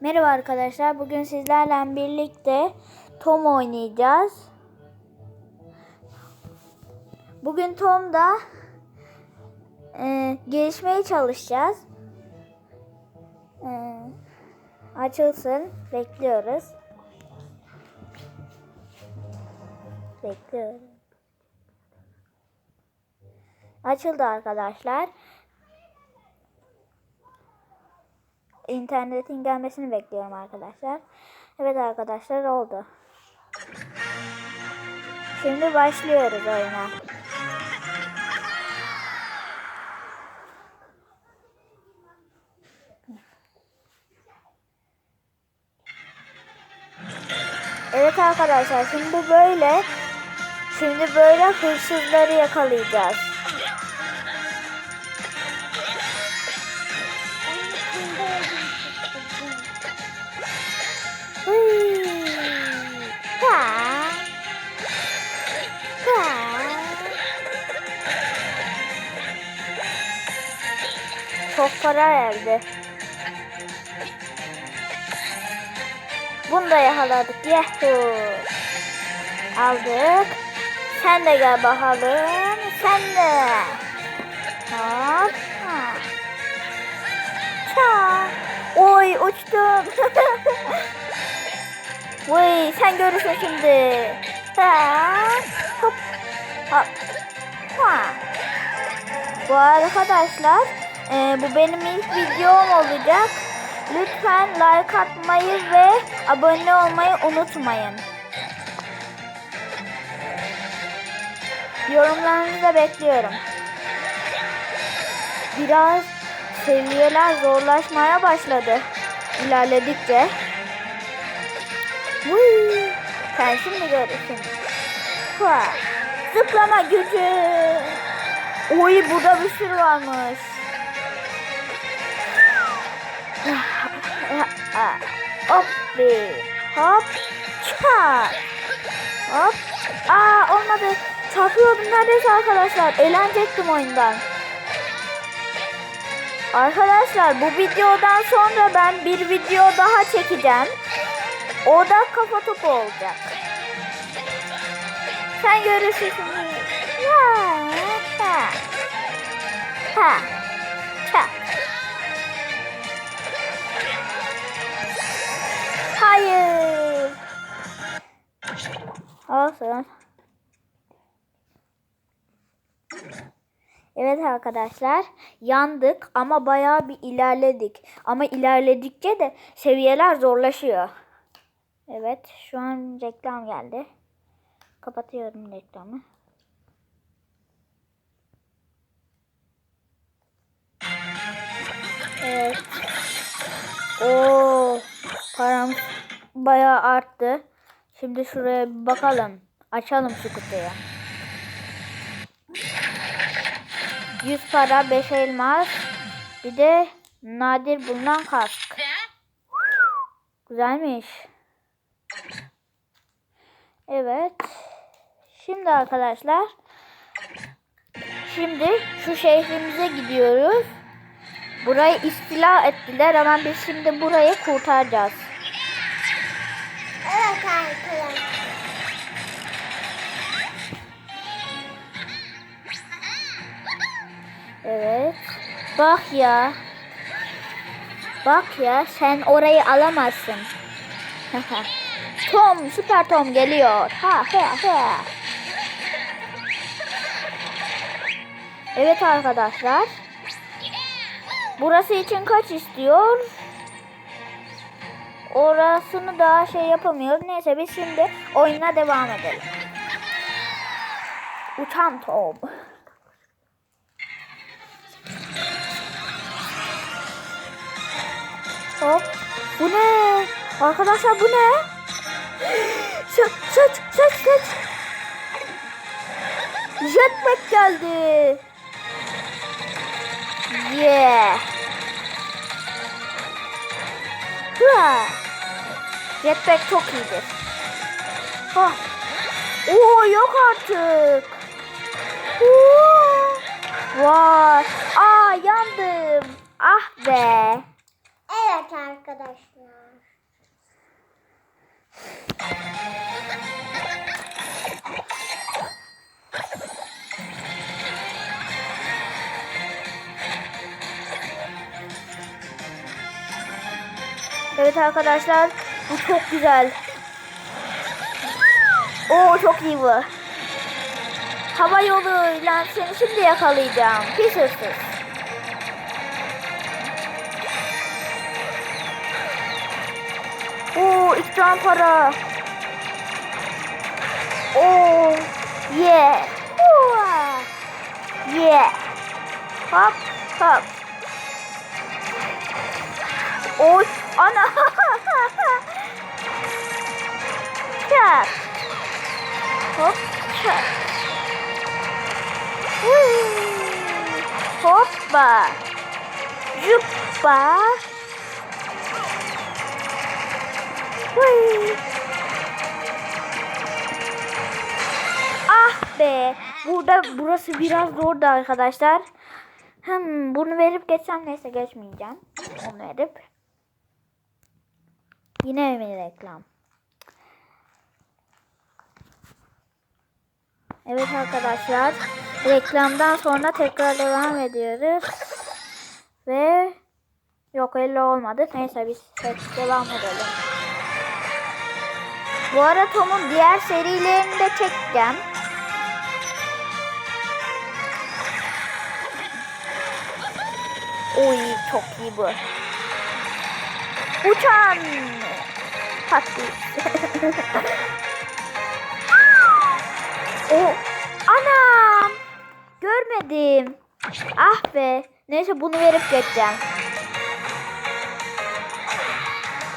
Merhaba arkadaşlar. Bugün sizlerle birlikte Tom oynayacağız. Bugün Tom'da e, gelişmeye çalışacağız. E, açılsın. Bekliyoruz. Bekliyoruz. Açıldı arkadaşlar. İnternetin gelmesini bekliyorum arkadaşlar. Evet arkadaşlar oldu. Şimdi başlıyoruz oyuna. Evet arkadaşlar şimdi böyle. Şimdi böyle hırsızları yakalayacağız. Çok para evde. Bunu da yakaladık. Yahoo. Aldık. Sen de gel bakalım. Sen de. Hop. Ça. Oy uçtum. Vay sen görürsün şimdi. Ha. Hop. Hop. Ha. Bu arkadaşlar e, bu benim ilk videom olacak. Lütfen like atmayı ve abone olmayı unutmayın. Yorumlarınızı da bekliyorum. Biraz seviyeler zorlaşmaya başladı ilerledikçe. Vuy, sen şimdi görürsün. Ha, zıplama gücü. Oy burada bir sürü varmış. Hop bir hop çak. Hop. Aa olmadı. Çarpıyordum neredeyse arkadaşlar. Eğlenecektim oyundan. Arkadaşlar bu videodan sonra ben bir video daha çekeceğim. O da kafa topu olacak. Sen görürsün. Ha. Ha. Evet arkadaşlar yandık ama bayağı bir ilerledik. Ama ilerledikçe de seviyeler zorlaşıyor. Evet şu an reklam geldi. Kapatıyorum reklamı. Evet. Oo, param bayağı arttı. Şimdi şuraya bir bakalım. Açalım şu kutuyu. 100 para, 5 elmas. Bir de nadir bulunan kask. Güzelmiş. Evet. Şimdi arkadaşlar. Şimdi şu şehrimize gidiyoruz. Burayı istila ettiler ama biz şimdi burayı kurtaracağız. Evet arkadaşlar. Evet. Bak ya. Bak ya sen orayı alamazsın. Tom, süper Tom geliyor. Ha ha ha. Evet arkadaşlar. Burası için kaç istiyor? Orasını daha şey yapamıyor. Neyse biz şimdi oyuna devam edelim. Uçan Tom. Hop. Bu ne? Arkadaşlar bu ne? Saç saç saç saç. Jetpack geldi. Yeah. Hua. Jetpack çok iyidir. Ha. Oo yok artık. Oo. Vay. Aa yandım. Ah be. Arkadaşlar. Evet arkadaşlar bu çok güzel. Oo çok iyi bu. Hava yoluyla seni şimdi yakalayacağım. Pis hırsız. Oo iki tane para. Oo yeah. Hua. Yeah. Hop hop. Oy ana. Çak. Hop çak. Hoppa. Zuppa. Ah be. Burada burası biraz zordu arkadaşlar. Hmm, bunu verip geçsem neyse geçmeyeceğim. Onu verip. Yine mi reklam? Evet arkadaşlar. Reklamdan sonra tekrar devam ediyoruz. Ve yok öyle olmadı. Neyse biz devam edelim. Bu ara Tom'un diğer serilerini de çekeceğim. Oy çok iyi bu. Uçan. Patlı. o anam. Görmedim. Ah be. Neyse bunu verip geçeceğim.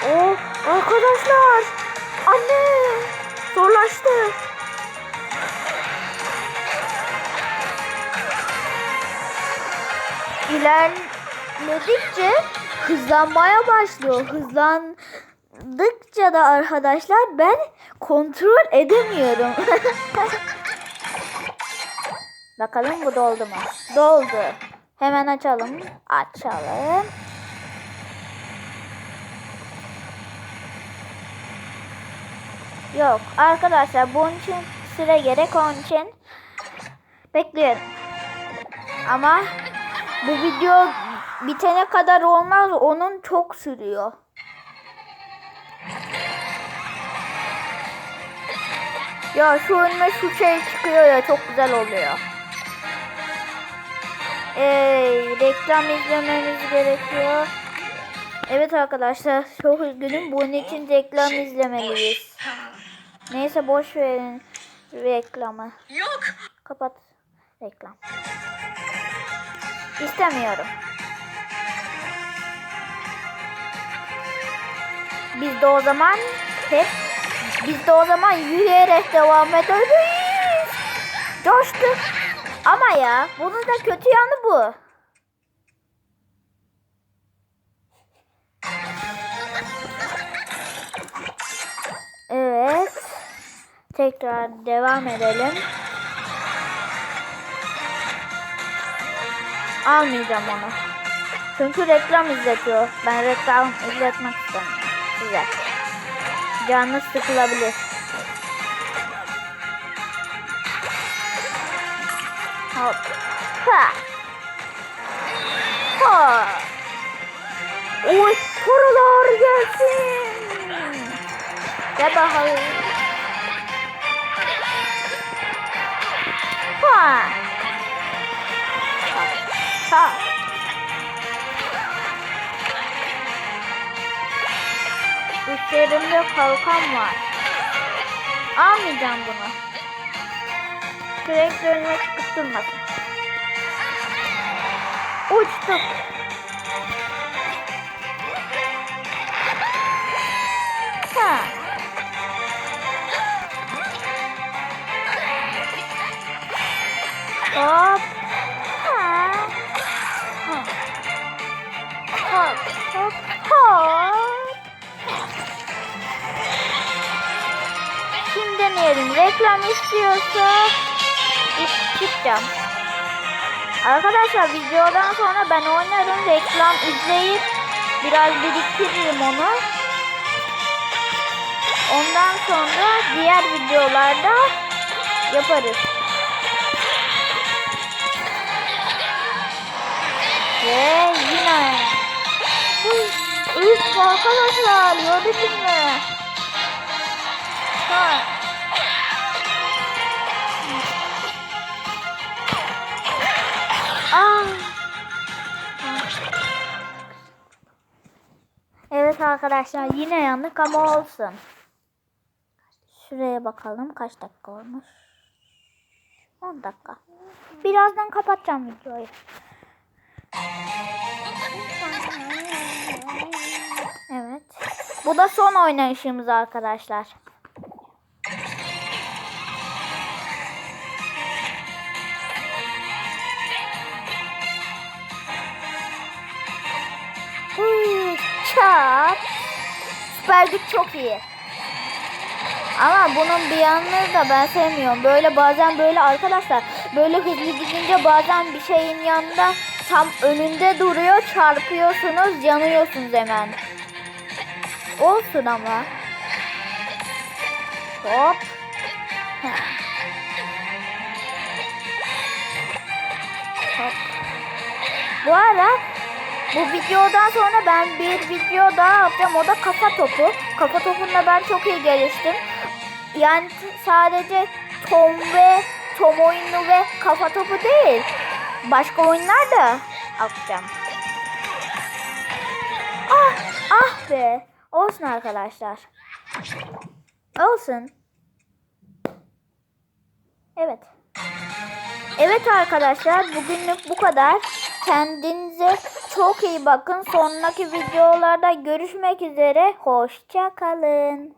Oh arkadaşlar. Anne. Zorlaştı. İlerledikçe hızlanmaya başlıyor. Hızlandıkça da arkadaşlar ben kontrol edemiyorum. Bakalım bu doldu mu? Doldu. Hemen açalım. Açalım. Yok arkadaşlar bunun için süre gerek onun için bekliyorum. Ama bu video bitene kadar olmaz onun çok sürüyor. Ya şu önüme şu şey çıkıyor ya çok güzel oluyor. Ey reklam izlememiz gerekiyor. Evet arkadaşlar çok üzgünüm bunun için reklam izlemeliyiz. Neyse boş verin reklamı. Yok. Kapat reklam. İstemiyorum. Biz de o zaman hep biz de o zaman yürüyerek devam ederiz. Coştuk. Ama ya bunun da kötü yanı bu. Evet. Tekrar devam edelim. Almayacağım onu. Çünkü reklam izletiyor. Ben reklam izletmek istemiyorum size. Canınız sıkılabilir. Hop. Ha. Ha. Oy, paralar gelsin. Gel bakalım. Ha. Üstlerimde kalkan var. Almayacağım bunu. Sürekli önüme çıkıp durmasın. Uçtuk. Hop. Hop. Hop. Hop. Şimdi deneyelim. Reklam istiyorsa çıkacağım. Arkadaşlar videodan sonra ben oynarım. Reklam izleyip Biraz biriktiririm onu. Ondan sonra diğer videolarda yaparız. Ve yine. Üf arkadaşlar gördünüz mü? Ha. Aa. Evet arkadaşlar yine yandık ama olsun. Şuraya bakalım kaç dakika olmuş. 10 dakika. Birazdan kapatacağım videoyu. Evet. Bu da son oynayışımız arkadaşlar. Çat. Süper güç çok iyi. Ama bunun bir yanını da ben sevmiyorum. Böyle bazen böyle arkadaşlar böyle hızlı gidince bazen bir şeyin yanında tam önünde duruyor çarpıyorsunuz yanıyorsunuz hemen. Olsun ama. Hop. Hop. Bu ara bu videodan sonra ben bir video daha yapacağım. O da kafa topu. Kafa topunda ben çok iyi geliştim. Yani sadece Tom ve Tom oyunu ve kafa topu değil. Başka oyunlar da yapacağım. Ah, ah be. Olsun arkadaşlar. Olsun. Evet. Evet arkadaşlar bugünlük bu kadar. Kendinize çok iyi bakın. Sonraki videolarda görüşmek üzere. Hoşça kalın.